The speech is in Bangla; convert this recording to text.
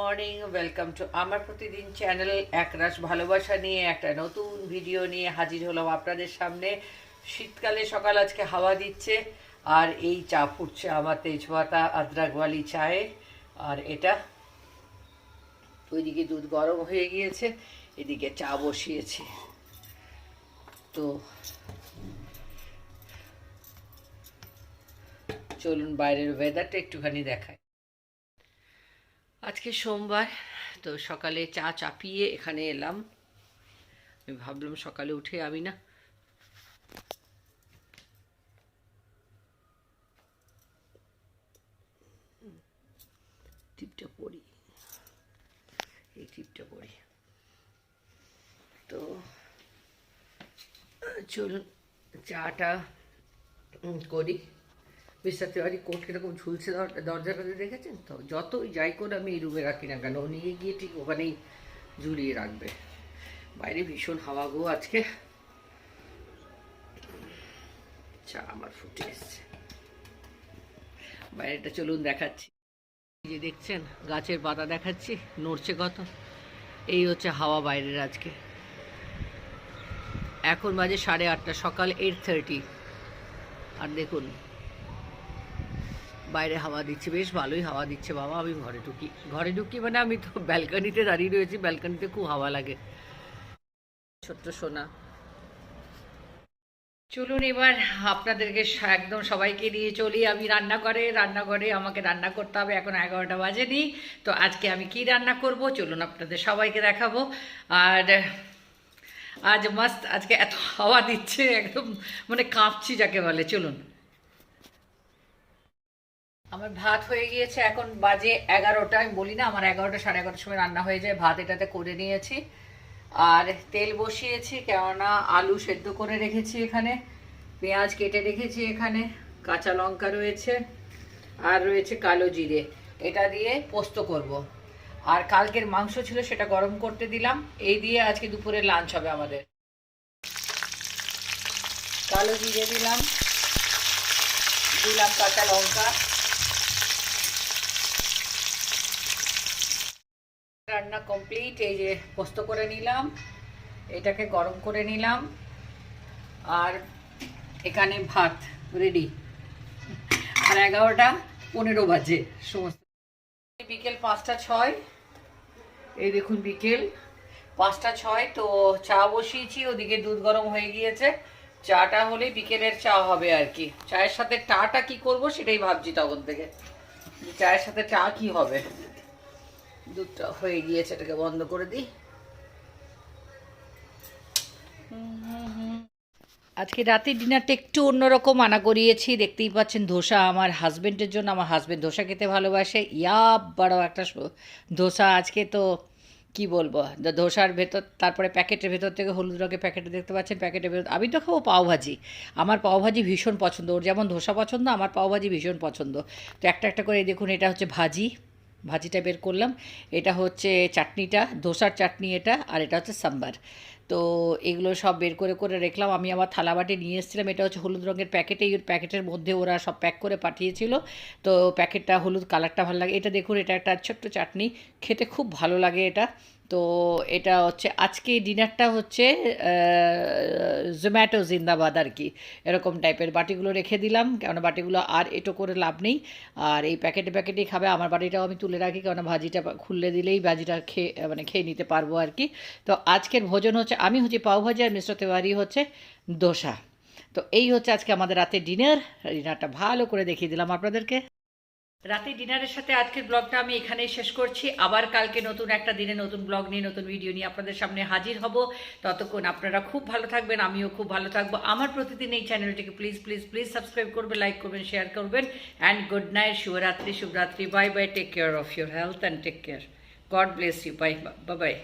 মর্নিং ওয়েলকাম টু আমার প্রতিদিন চ্যানেল একরাশ ভালোবাসা নিয়ে, একটা নতুন ভিডিও নিয়ে হাজির হলাম আপনাদের সামনে। শীতকালে সকাল আজকে হাওয়া দিচ্ছে, আর এই চা ফুটছে আমার তেজপাতা আদ্রাকওয়ালি চায়ে। আর এটা, ওইদিকে দুধ গরম হয়ে গিয়েছে, এদিকে চা বসিয়েছি। তো, চলুন বাইরের ওয়েদারটা একটুখানি দেখায় আজকে সোমবার, তো সকালে চা চাপিয়ে এখানে এলাম। আমি ভাবলাম সকালে উঠে আমি না টিপটা পড়ি এই টিপটা পড়ি তো, চলুন চাটা করি। বিশ্বাসতে পারি কোট কীরকম ঝুলছে দর- দরজাটাতে দেখেছেন, তো যতই যাই করে আমি এই রুমে রাখি না কেন নিয়ে গিয়ে ঠিক ওখানেই ঝুলিয়ে রাখবে। বাইরে ভীষণ হাওয়া গো আজকে। চা আমার ফুটে এসছে। বাইরেটা চলুন দেখাচ্ছি। যে দেখছেন, গাছের পাতা দেখাচ্ছি, নড়ছে কত। এই হচ্ছে হাওয়া বাইরের আজকে। এখন বাজে সাড়ে আটটা, সকাল এইট থার্টি আর দেখুন বাইরে হাওয়া দিচ্ছে, বেশ ভালোই হাওয়া দিচ্ছে বাবা, আমি ঘরে ঢুকি। ঘরে ঢুকি মানে আমি তো ব্যালকানিতে দাঁড়িয়ে রয়েছি, ব্যালকানিতে খুব হাওয়া লাগে। ছোট্ট সোনা। চলুন এবার আপনাদেরকে একদম সবাইকে নিয়ে চলি আমি রান্নাঘরে। রান্নাঘরে আমাকে রান্না করতে হবে, এখন এগারোটা বাজেনি। তো আজকে আমি কি রান্না করব? চলুন আপনাদের সবাইকে দেখাবো। আর আজ মাস্ত, আজকে এত হাওয়া দিচ্ছে, একদম মানে কাঁপছি যাকে বলে, চলুন। আমার ভাত হয়ে গিয়েছে, এখন বাজে এগারোটা। আমি বলি না, আমার এগারোটা, সাড়ে এগারোটার সময় রান্না হয়ে যায়, ভাত এটাতে করে নিয়েছি। আর তেল বসিয়েছি, কেননা আলু সেদ্ধ করে রেখেছি এখানে। পেঁয়াজ কেটে রেখেছি এখানে, কাঁচা লঙ্কা রয়েছে, আর রয়েছে কালো জিরে। এটা দিয়ে পোস্ত করব। আর কালকের মাংস ছিল সেটা গরম করতে দিলাম। এই দিয়ে আজকে দুপুরে লাঞ্চ হবে আমাদের। কালো জিরে দিলাম। দিলাম কাঁচা লঙ্কা। রান্না কমপ্লিট এই যে পোস্ত করে নিলাম, এটাকে গরম করে নিলাম, আর এখানে ভাত রেডি আর এগারোটা পনেরো বাজে, সমস্ত। বিকেল পাঁচটা ছয়। এই দেখুন বিকেল। পাঁচটা ছয়, তো চা বসিয়েছি, ওদিকে দুধ গরম হয়ে গিয়েছে। চাটা হলে বিকেলের চা হবে আর কি। চায়ের সাথে টাটা কি করব সেটাই ভাবছি তখন থেকে। চায়ের সাথে চা কি হবে? দুধটা হয়ে গিয়েছে, এটাকে বন্ধ করে দিই। আজকে রাতের ডিনারটা একটু অন্যরকম আনা করিয়েছি। দেখতেই পাচ্ছেন ধোসা আমার হাজবেন্ডের জন্য। আমার হাজবেন্ড ধোসা খেতে ভালোবাসে। ইয়া বড় একটা ধোসা আজকে তো কি বলব? ধোসার ভেতর তারপরে প্যাকেটের ভেতর থেকে হলুদ রঙের প্যাকেটে দেখতে পাচ্ছেন। প্যাকেটের ভেতর আমি তো খাব পাওভাজি। আমার পাওভাজি ভীষণ পছন্দ। ওর যেমন ধোসা পছন্দ, আমার পাওভাজি ভীষণ পছন্দ। তো একটা একটা করে দেখুন, এটা হচ্ছে ভাজি। ভাজিটা বের করলাম। এটা হচ্ছে চাটনিটা, ধোসার চাটনি এটা, আর এটা হচ্ছে সাম্বার। তো এগুলো সব বের করে করে রাখলাম। আমি আমার থালাবাটি নিয়ে এসেছিলাম। এটা হচ্ছে হলুদ রঙের প্যাকেটে এই প্যাকেটের মধ্যে ওরা সব প্যাক করে পাঠিয়েছিল। তো প্যাকেটটা হলুদ কালারটা ভালো লাগে। এটা দেখুন, এটা একটা ছোট্ট চাটনি। খেতে খুব ভালো লাগে এটা। তো এটা হচ্ছে, আজকে ডিনারটা হচ্ছে জোম্যাটো জিন্দাবাদ আর কি। এরকম টাইপের বাটিগুলো রেখে দিলাম, কেননা বাটিগুলো আর এটো করে লাভ নেই। আর এই প্যাকেটে প্যাকেটেই খাবে, আমার বাড়িটাও আমি তুলে রাখি, কেননা ভাজিটা খুললে দিলেই ভাজিটা খেয়ে মানে খেয়ে নিতে পারব আর কি। তো আজকের ভোজন হচ্ছে, আমি হচ্ছে পাওভাজি আর মিশ্র তেওয়ারি হচ্ছে দোসা। তো এই হচ্ছে আজকে আমাদের রাতে ডিনার ডিনারটা ভালো করে দেখিয়ে দিলাম আপনাদেরকে। রাতে ডিনারের সাথে আজকের ব্লগটা আমি এখানেই শেষ করছি। আবার কালকে নতুন একটা দিনে নতুন ব্লগ নিয়ে, নতুন ভিডিও নিয়ে আপনাদের সামনে হাজির হব। ততক্ষণ আপনারা খুব ভালো থাকবেন, আমিও খুব ভালো থাকব। আমার প্রতিদিন এই চ্যানেলটিকে প্লিজ প্লিজ প্লিজ সাবস্ক্রাইব করবেন লাইক করবেন শেয়ার করবেন। অ্যান্ড গুড নাইট শুভরাত্রি শুভরাত্রি bye bye take care of your health and take care God bless you bye bye